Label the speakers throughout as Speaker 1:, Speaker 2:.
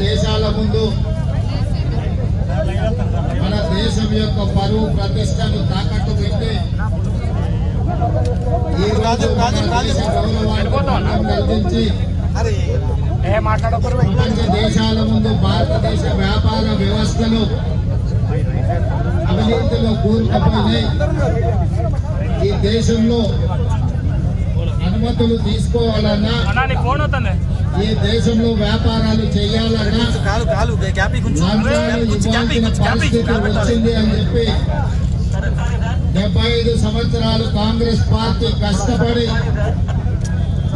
Speaker 1: దేశాల ముందు మన దేశం యొక్క పరువు ప్రతిష్టను తాకట్టు పెట్టి ఈ రోజు కలిగించి ప్రపంచ దేశాల ముందు భారతదేశ వ్యాపార వ్యవస్థలు అవినీతిలో కూరుకుపోయినాయి ఈ దేశంలో అనుమతులు తీసుకోవాలన్నా ఈ దేశంలో వ్యాపారాలు చేయాలన్నా వచ్చింది అని చెప్పి డెబ్బై ఐదు సంవత్సరాలు కాంగ్రెస్ పార్టీ కష్టపడి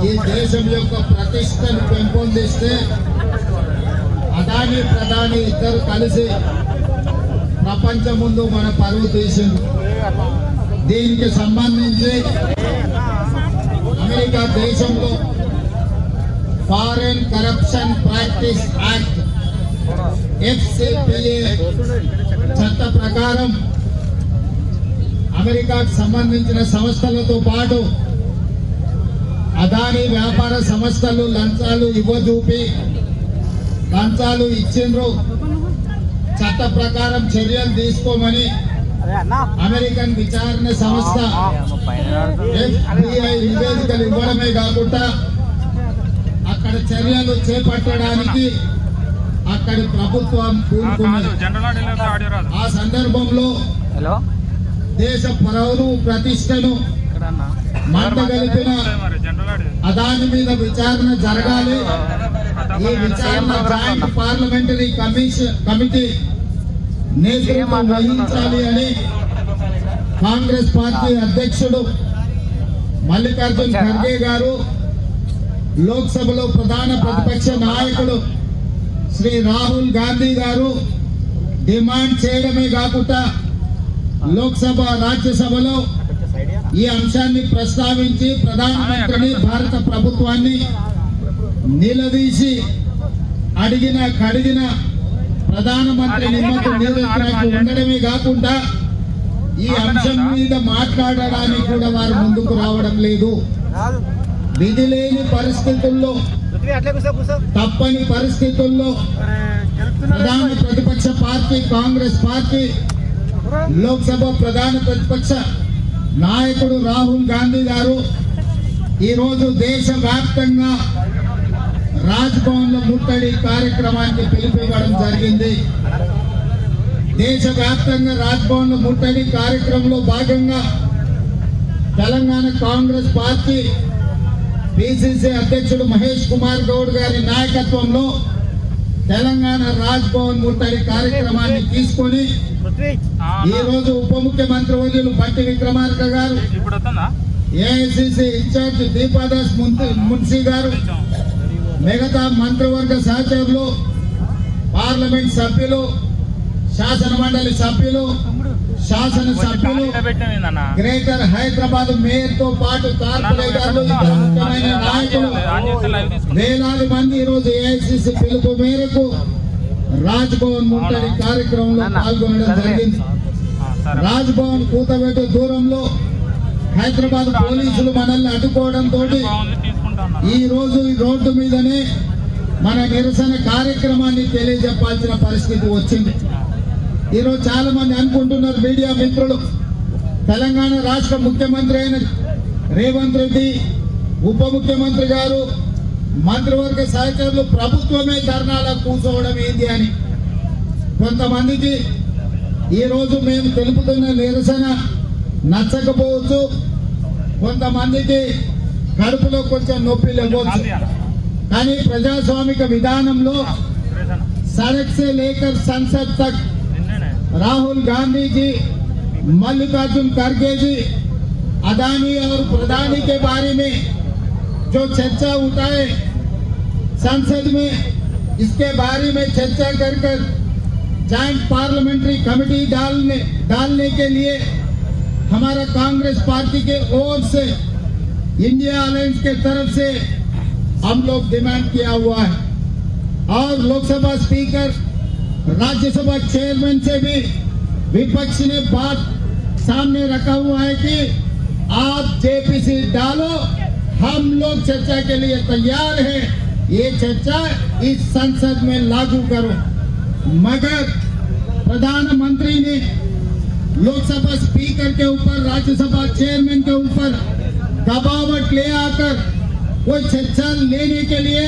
Speaker 1: ఈ దేశం యొక్క ప్రతిష్టను పెంపొందిస్తే అదాని ప్రధాని ఇద్దరు కలిసి ప్రపంచం ముందు మన పరువు తీసింది. దీనికి సంబంధించి అమెరికా దేశంలో foreign corruption practice act FCPA చట్ట ప్రకారం అమెరికాకు సంబంధించిన సంస్థలతో పాటు అదాని వ్యాపార సంస్థలు లంచాలు ఇవ్వజూపి లంచాలు ఇచ్చిండ్రు. చట్ట ప్రకారం చర్యలు తీసుకోమని అమెరికన్ విచారణ సంస్థ FBI నివేదికలు ఇవ్వడమే కాకుండా అక్కడ చర్యలు చేపట్టడానికి అక్కడి ప్రభుత్వం ఆ సందర్భంలో
Speaker 2: హలో?
Speaker 1: దేశ పరవును ప్రతిష్టను మంటగలిపిన అదాని మీద విచారణ జరగాలి. ఈ విచారణ జాయింట్ పార్లమెంటరీ కమిషన్ కమిటీ నేతృత్వం వహించాలి అని కాంగ్రెస్ పార్టీ అధ్యక్షుడు మల్లికార్జున్ ఖర్గే గారు లోక్సభలో ప్రధాన ప్రతిపక్ష నాయకుడు శ్రీ రాహుల్ గాంధీ గారు డిమాండ్ చేయడమే కాకుండా లోక్సభ రాజ్యసభలో ఈ అంశాన్ని ప్రస్తావించి ప్రధానమంత్రిని భారత ప్రభుత్వాన్ని నిలదీసి అడిగిన కడిగిన ప్రధానమంత్రి నిమ్మకు నీరెత్తినట్టు ఉండడమే కాకుండా ఈ అంశం మీద మాట్లాడడానికి కూడా వారు ముందుకు రావడం లేదు. విధి లేని పరిస్థితుల్లో తప్పని పరిస్థితుల్లో ప్రధాన ప్రతిపక్ష పార్టీ కాంగ్రెస్ పార్టీ లోక్సభ ప్రధాన ప్రతిపక్ష నాయకుడు రాహుల్ గాంధీ గారు ఈరోజు దేశవ్యాప్తంగా రాజ్భవన్లో ముట్టడి కార్యక్రమానికి పిలుపివ్వడం జరిగింది. దేశవ్యాప్తంగా రాజ్భవన్లో ముట్టడి కార్యక్రమంలో భాగంగా తెలంగాణ కాంగ్రెస్ పార్టీ పిసిసి అధ్యక్షుడు మహేష్ కుమార్ గౌడ్ గారి నాయకత్వంలో తెలంగాణ రాజ్ భవన్ ముట్టడి కార్యక్రమాన్ని తీసుకొని ఈ రోజు ఉప ముఖ్యమంత్రి వర్యులు పట్టి విక్రమార్క గారు ఏఐసిసి ఇన్ఛార్జ్ దీపాదాస్ మున్సీ గారు మిగతా మంత్రివర్గ సహచరులు పార్లమెంట్ సభ్యులు శాసన మండలి సభ్యులు శాసన సభ్యులు
Speaker 3: పెట్టిందన్న
Speaker 1: గ్రేటర్ హైదరాబాద్ మేయర్తో పాటు కార్పొరేటర్లు ఇతర ముఖ్యమైన నాయకులు వేలాది మంది ఈ రోజు ఏఐసిసి పిలుపు మేరకు రాజ్ భవన్ ముట్టడి కార్యక్రమంలో పాల్గొనడం జరిగింది. రాజ్ భవన్ కూతబెట్టే దూరంలో హైదరాబాద్ పోలీసులు మనల్ని అడ్డుకోవడం తోటి
Speaker 3: బాగుంది తీసుకుంటా అన్నారు
Speaker 1: ఈ రోజు ఈ రోడ్డు మీదనే మన నిరసన కార్యక్రమాన్ని తెలియజెప్పాల్సిన పరిస్థితి వచ్చింది. ఈరోజు చాలా మంది అనుకుంటున్నారు మీడియా మిత్రులు. తెలంగాణ రాష్ట్ర ముఖ్యమంత్రి అయిన రేవంత్ రెడ్డి ఉప ముఖ్యమంత్రి గారు మంత్రివర్గ సహచరులు ప్రభుత్వమే ధర్నాలా కూర్చోవడం ఏంటి అని. కొంతమందికి ఈరోజు మేము తెలుపుతున్న నిరసన నచ్చకపోవచ్చు. కొంతమందికి కడుపులో కొంచెం నొప్పి లేవచ్చు కానీ ప్రజాస్వామిక విధానంలో సరక్సే లేకర్ సంసద్
Speaker 3: తక్
Speaker 1: राहुल गांधी जी, मल्लिकार्जुन खड़गे जी, अदानी और प्रधानी के बारे में जो चर्चा उठाए, संसद में इसके बारे में चर्चा कर कर जॉइंट पार्लियामेंट्री कमेटी डालने डालने के लिए हमारा कांग्रेस पार्टी के ओर से इंडिया अलायंस के तरफ़ से हम लोग डिमांड किया हुआ है। और लोकसभा स्पीकर राज्यसभा चेयरमैन से भी विपक्ष ने बात सामने रखा हुआ है कि आप जेपीसी डालो, हम लोग चर्चा के लिए तैयार हैं। ये चर्चा इस संसद में लागू करो। मगर प्रधानमंत्री ने लोकसभा स्पीकर के ऊपर, राज्यसभा चेयरमैन के ऊपर दबावट ले आकर कोई चर्चा लेने के लिए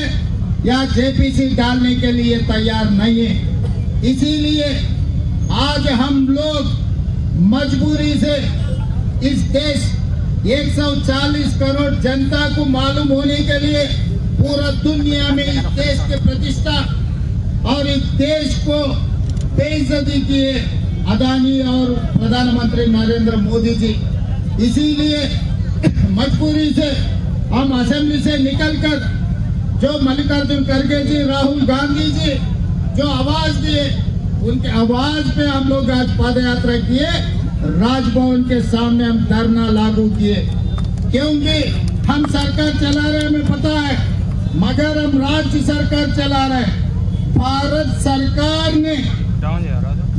Speaker 1: या जेपीसी डालने के लिए तैयार नहीं है। इसीलिए आज हम लोग मजबूरी से इस देश 140 करोड़ जनता को मालूम होने के लिए पूरा दुनिया में इस देश की प्रतिष्ठा और इस देश को बेइज्जती किए अदानी और प्रधानमंत्री नरेंद्र मोदी जी। इसीलिए मजबूरी से हम असेंबली से निकलकर जो मल्लिकार्जुन खड़गे जी, राहुल गांधी जी जो आवाज़ दिए उनके आवाज़ पे हम लोग आज पद यात्रा किए। राजभवन के सामने हम धरना लागू किए। क्योंकि हम सरकार चला रहे हमें पता है। मगर हम राज्य सरकार चला रहे भारत सरकार ने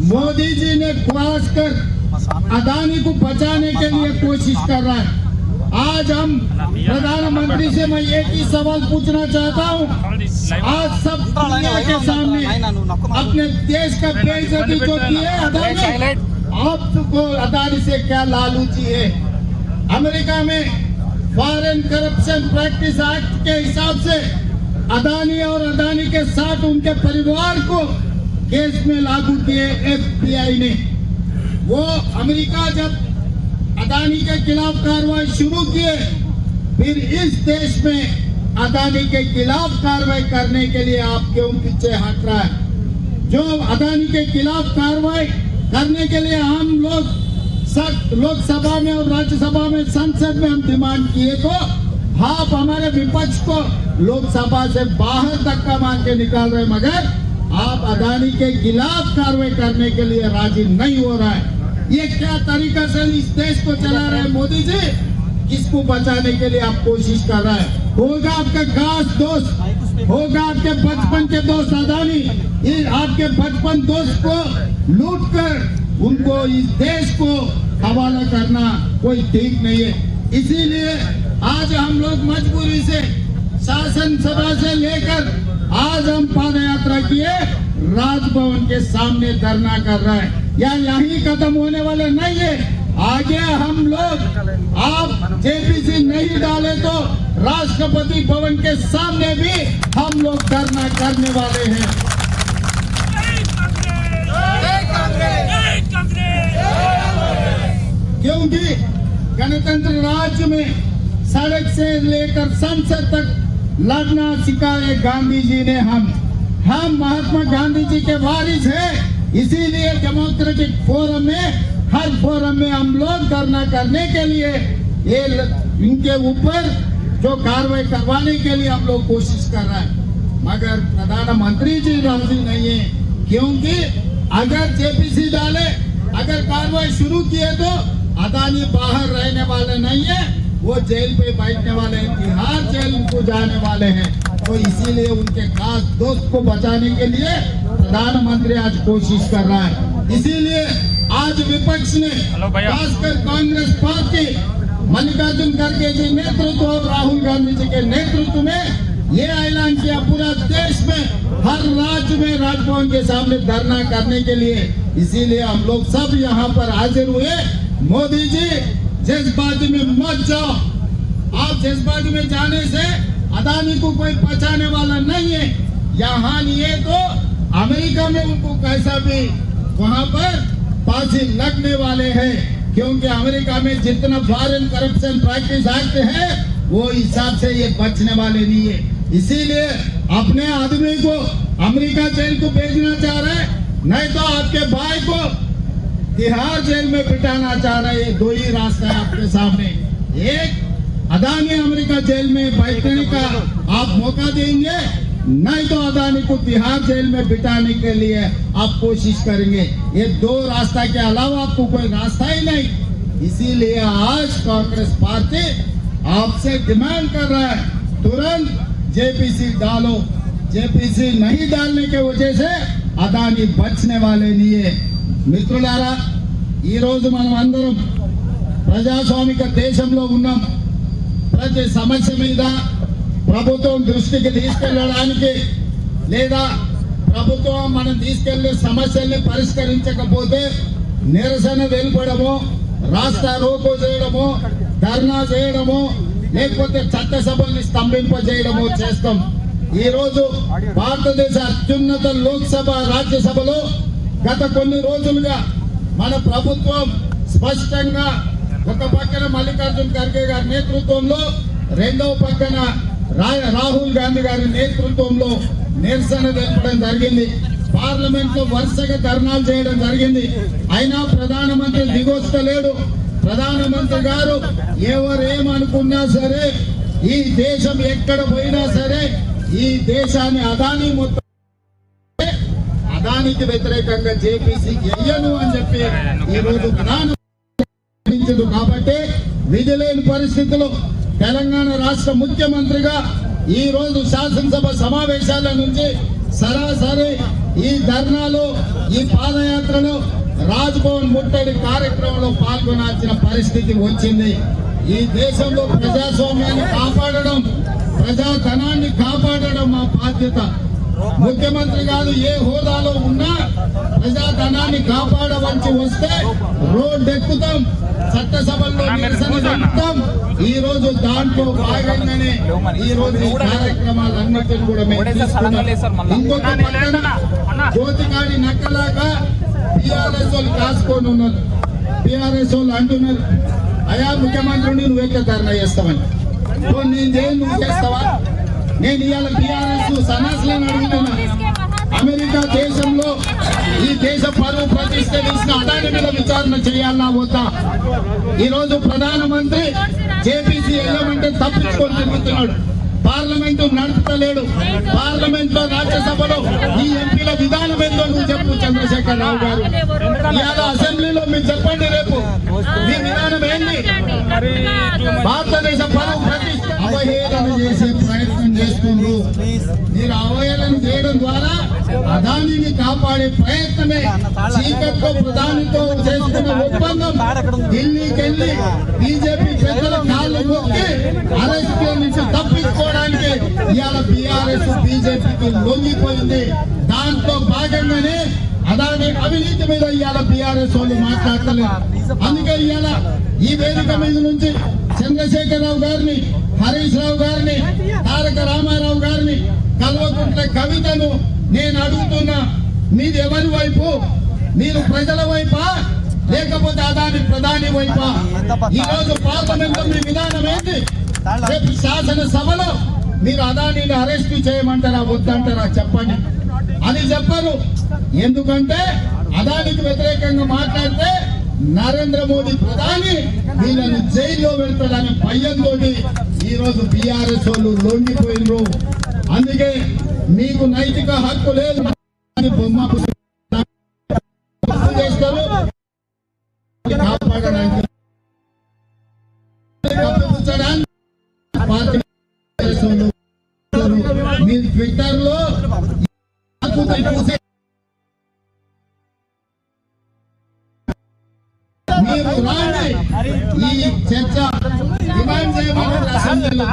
Speaker 1: मोदी जी ने खास कर अदानी को बचाने के लिए कोशिश कर रहा है। आज हम प्रधानमंत्री से मैं एक ही सवाल पूछना चाहता हूँ। आज सब दुनिया के सामने अपने देश का बेइज्जती जो की है अदानी आपको अदानी से क्या लालूची है? अमेरिका में फॉरेन करप्शन प्रैक्टिस एक्ट के हिसाब से अदानी और अदानी के साथ उनके परिवार को केस में लागू किए एफबीआई ने। वो अमेरिका जब अदानी के खिलाफ कार्रवाई शुरू किए फिर इस देश में अदानी के खिलाफ कार्रवाई करने के लिए आप क्यों पीछे हट रहा है? जो अदानी के खिलाफ कार्रवाई करने के लिए हम लोग लोकसभा में और राज्यसभा में, संसद में हम डिमांड किए तो आप हमारे विपक्ष को लोकसभा से बाहर धक्का मार के निकाल रहे मगर आप अदानी के खिलाफ कार्रवाई करने के लिए राज़ी नहीं हो रहा है। ये क्या तरीका से इस देश को चला रहे मोदी जी? किसको बचाने के लिए आप कोशिश कर रहे हैं? होगा आपका खास दोस्त, होगा आपके बचपन के दोस्त अदानी। ये आपके बचपन दोस्त को लूट कर उनको इस देश को हवाला करना कोई ठीक नहीं है। इसीलिए आज हम लोग मजबूरी से, शासन सभा से लेकर आज हम पद यात्रा किए, राजभवन के सामने धरना कर रहे है। या यही खत्म होने वाले नहीं है। आगे हम लोग आप जेपीसी नहीं डाले तो राष्ट्रपति भवन के सामने भी हम लोग धरना करने वाले हैं। क्योंकि गणतंत्र राज्य में सड़क से लेकर संसद तक लड़ना सिखाए गांधी जी ने हम। हम महात्मा गांधी जी के वारिस हैं। इसीलिए डेमोक्रेटिक फोरम में, हर फोरम में हम लोग धरना करने के लिए, ये इनके ऊपर जो कार्रवाई करवाने के लिए हम लोग कोशिश कर रहे हैं। मगर प्रधानमंत्री जी राज़ी नहीं है, क्योंकि अगर जेपीसी डाले, अगर कार्रवाई शुरू किए तो अदानी बाहर रहने वाले नहीं है, वो जेल पे बैठने वाले हैं, तिहाड़ जेल उनको जाने वाले हैं। तो इसीलिए उनके खास दोस्त को बचाने के लिए प्रधानमंत्री आज कोशिश कर रहा है। इसीलिए आज विपक्ष ने खासकर कांग्रेस पार्टी मल्लिकार्जुन खड़गे जी नेतृत्व और राहुल गांधी जी के नेतृत्व में ये ऐलान किया पूरा देश में हर राज्य में राजभवन के सामने धरना करने के लिए। इसीलिए हम लोग सब यहाँ पर हाजिर हुए। मोदी जी जज्बाती में मत जाओ। आप जज्बाती में जाने से अदानी को कोई बचाने वाला नहीं है। यहाँ नहीं है तो अमेरिका में उनको कैसा भी वहाँ पर फांसी लगने वाले हैं, क्योंकि अमेरिका में जितना फॉरेन करप्शन प्रैक्टिस एक्ट है, वो हिसाब से ये बचने वाले नहीं है। इसीलिए अपने आदमी को अमेरिका जेल को भेजना चाह रहे नहीं तो आपके भाई को तिहाड़ जेल में बिठाना चाह रहे हैं। दो ही रास्ता है आपके सामने। एक, अदानी अमेरिका जेल में बैठने का आप मौका देंगे नहीं तो अदानी को तिहाड़ जेल में बिठाने के लिए आप कोशिश करेंगे ये दो रास्ता के अलावा आपको कोई रास्ता ही नहीं इसीलिए आज कांग्रेस पार्टी आपसे डिमांड कर रहा है तुरंत जेपीसी डालो जेपीसी नहीं डालने के वजह से అదాని బచ్చనే వాళ్ళే నీయే మిత్రులారా ఈరోజు మనం అందరం ప్రజాస్వామిక దేశంలో ఉన్నాం ప్రతి సమస్య మీద ప్రభుత్వం దృష్టికి తీసుకెళ్ళడానికి లేదా ప్రభుత్వం మనం తీసుకెళ్ళే సమస్యల్ని పరిష్కరించకపోతే నిరసన వెళ్ళిపోవడము రాష్ట్ర రోకో చేయడము ధర్నా చేయడము లేకపోతే చట్టసభల్ని స్తంభింపజేయడము చేస్తాం. ఈ రోజు భారతదేశ అత్యున్నత లోక్సభ రాజ్యసభలో గత కొన్ని రోజులుగా మన ప్రభుత్వం స్పష్టంగా ఒక పక్కన మల్లికార్జున్ ఖర్గే గారి నేతృత్వంలో రెండవ పక్కన రాహుల్ గాంధీ గారి నేతృత్వంలో నిరసన తెలపడం జరిగింది. పార్లమెంట్లో వరుసగా ధర్నాలు చేయడం జరిగింది. అయినా ప్రధానమంత్రి దిగొస్తలేడు ప్రధానమంత్రి గారు ఎవరేమనుకున్నా సరే ఈ దేశం ఎక్కడ పోయినా సరే ఈ దేశాన్ని అదాని మొత్తం అదానికి వ్యతిరేకంగా జేపీసీ ఎయ్యను అని చెప్పి ఈ రోజు ప్రధాన కాబట్టి విధి లేని పరిస్థితుల్లో తెలంగాణ రాష్ట్ర ముఖ్యమంత్రిగా ఈ రోజు శాసనసభ సమావేశాల నుంచి సరాసరి ఈ ధర్నాలో ఈ పాదయాత్రలు రాజ్భవన్ ముట్టడి కార్యక్రమంలో పాల్గొనాల్సిన పరిస్థితి వచ్చింది. ఈ దేశంలో ప్రజాస్వామ్యాన్ని కాపాడడం ప్రజాధనాన్ని కాపాడడం మా బాధ్యత. ముఖ్యమంత్రి కాదు ఏ హోదాలో ఉన్నా ప్రజాధనాన్ని కాపాడవలసి వస్తే రోడ్డు ఎక్కుతాం చట్టసభల్లో నిరసన చెప్తాం. ఈ రోజు దాంట్లో భాగంగానే ఈ రోజు ఈ కార్యక్రమాలన్నిటిని కూడా మేము తీసుకున్నాం. ఇంకొక పక్కన జ్యోతికాడి నక్కలాగా టిఆర్ఎస్ వాళ్ళు కాసుకొని ఉన్నారు. టిఆర్ఎస్ వాళ్ళు అంటున్నారు అయా ముఖ్యమంత్రిని నువ్వు ఎక్కడ ధర్నా చేస్తావని. ఓ నేను చేయను నువ్వు చేస్తావా? నేను ఇవాళ టిఆర్ఎస్ సన్నాసులను అడుగుతున్నా. అమెరికా ఈ దేశ పరువు ప్రతిష్ట తీసిన అదాని మీద విచారణ చేయాలన్నా వద్దా ఈ రోజు ప్రధానమంత్రి జేపీసీ వెళ్ళమంటే తప్పించుకొని తిరుగుతున్నాడు. పార్లమెంట్ నడుపుతలేడు. పార్లమెంట్లో రాజ్యసభలో ఈ ఎంపీల విధానం ఏందో నువ్వు చెప్పు చంద్రశేఖర్ రావు గారు. ఇవాళ అసెంబ్లీలో మీరు చెప్పండి రేపు. మీ విధానం ఏంటి భారతదేశ పరువు ప్రతిష్ట అవహేళన చేసే ప్రయత్నం చేస్తుండ్రు. మీరు అవహేళన చేయడం ద్వారా అదానిని కాపాడే ప్రయత్నమే. చీకట్లో ప్రధానితో చేసుకున్న ఒప్పందం ఢిల్లీకెళ్ళి బీజేపీ పెద్దల కాళ్ళు మొక్కి అరెస్ట్ నుంచి తప్పించుకోవడం తప్పించుకోవడానికి ఇవాళ బీఆర్ఎస్ బీజేపీకి లొంగిపోయింది. దాంట్లో భాగంగానే అదాని అవినీతి మీద ఇవాళ బీఆర్ఎస్ వాళ్ళు మాట్లాడతలేదు. అందుకే ఇవాళ ఈ వేదిక మీద నుంచి చంద్రశేఖరరావు గారిని హరీష్ రావు గారిని తారక రామారావు గారిని కల్వకుంట్ల కవితను నేను అడుగుతున్నా. మీది ఎవరి వైపు? మీరు ప్రజల వైపా? లేకపోతే అదాని ప్రధాని వైపా? ఈ రోజు పార్లమెంట్ మీ విధానం ఏంటి? రేపు శాసనసభలో మీరు అదానిని అరెస్ట్ చేయమంటారా వద్దంటారా చెప్పండి. అని చెప్పరు. ఎందుకంటే అదానికి వ్యతిరేకంగా మాట్లాడితే నరేంద్ర మోడీ ప్రధాని వీళ్ళని జైల్లో పెడతాడని భయంతో ఈరోజు బీఆర్ఎస్ వాళ్ళు లొంగిపోయినరు. అందుకే మీకు నైతిక హక్కు లేదు. బొమ్మ చేస్తారు. కాపాడడానికి మీ ట్విట్టర్లో మీరు రాండి. ఈ చర్చ డిమాండ్ చేయమని అసెంబ్లీలో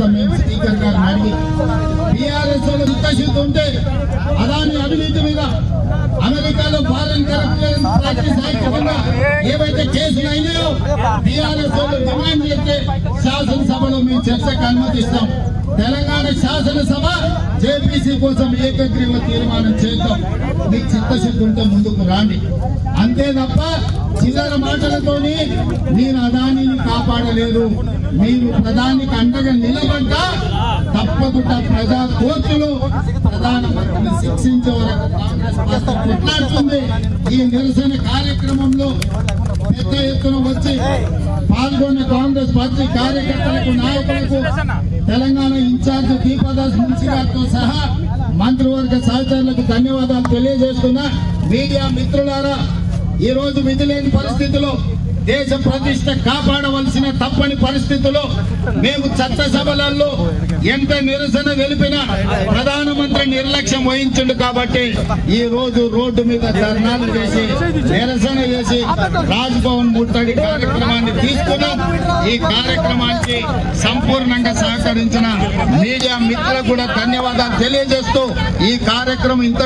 Speaker 1: వినిపిస్తాం మేము స్పీకర్ గారిని అడిగి బీఆర్ఎస్ వాళ్ళు ఉంటే అదాని అవినీతి మీద అమెరికాలో ఫారెన్ కరెక్ట్ ప్రాక్టీస్ యాక్ట్ ఏవైతే కేసులు అయినాయో బీఆర్ఎస్ డిమాండ్ చేస్తే శాసనసభలో మేము చర్చకు అనుమతిస్తాం. తెలంగాణ శాసనసభ జేపీసీ కోసం ఏకగ్రీవ తీర్మానం చేద్దాం. మీకు చిత్తశుద్ధి ఉంటే ముందుకు రాండి. అంతే తప్ప చిల్లర మాటలతోని మీరు అదానిని కాపాడలేదు. మీరు ప్రధానికి అండగా నిలబడ్డ తప్పకుండా ప్రజా కోర్టులు ప్రధానమంత్రిని శిక్షించే వరకు కాంగ్రెస్ పార్టీ కొట్లాడుతుంది. ఈ నిరసన కార్యక్రమంలో పెద్ద ఎత్తున వచ్చి పాల్గొన్న కాంగ్రెస్ పార్టీ కార్యకర్తలకు నాయకులకు తెలంగాణ ఇన్ఛార్జ్ దీపదాస్ మున్సి గారితో సహా మంత్రివర్గ సహచరులకు ధన్యవాదాలు తెలియజేస్తున్నా. మీడియా మిత్రులారా ఈ రోజు విధి లేని పరిస్థితిలో దేశ ప్రతిష్ట కాపాడవలసిన తప్పని పరిస్థితుల్లో మేము చట్టసభలలో ఎంత నిరసన తెలిపినా ప్రధానమంత్రి నిర్లక్ష్యం వహించిండు కాబట్టి ఈ రోజు రోడ్డు మీద ధర్నాలు చేసి నిరసన చేసి రాజ్భవన్ ముట్టడి కార్యక్రమాన్ని తీసుకున్నాం. ఈ కార్యక్రమానికి సంపూర్ణంగా సహకరించిన మీడియా మిత్రులకు కూడా ధన్యవాదాలు తెలియజేస్తూ ఈ కార్యక్రమం ఇంత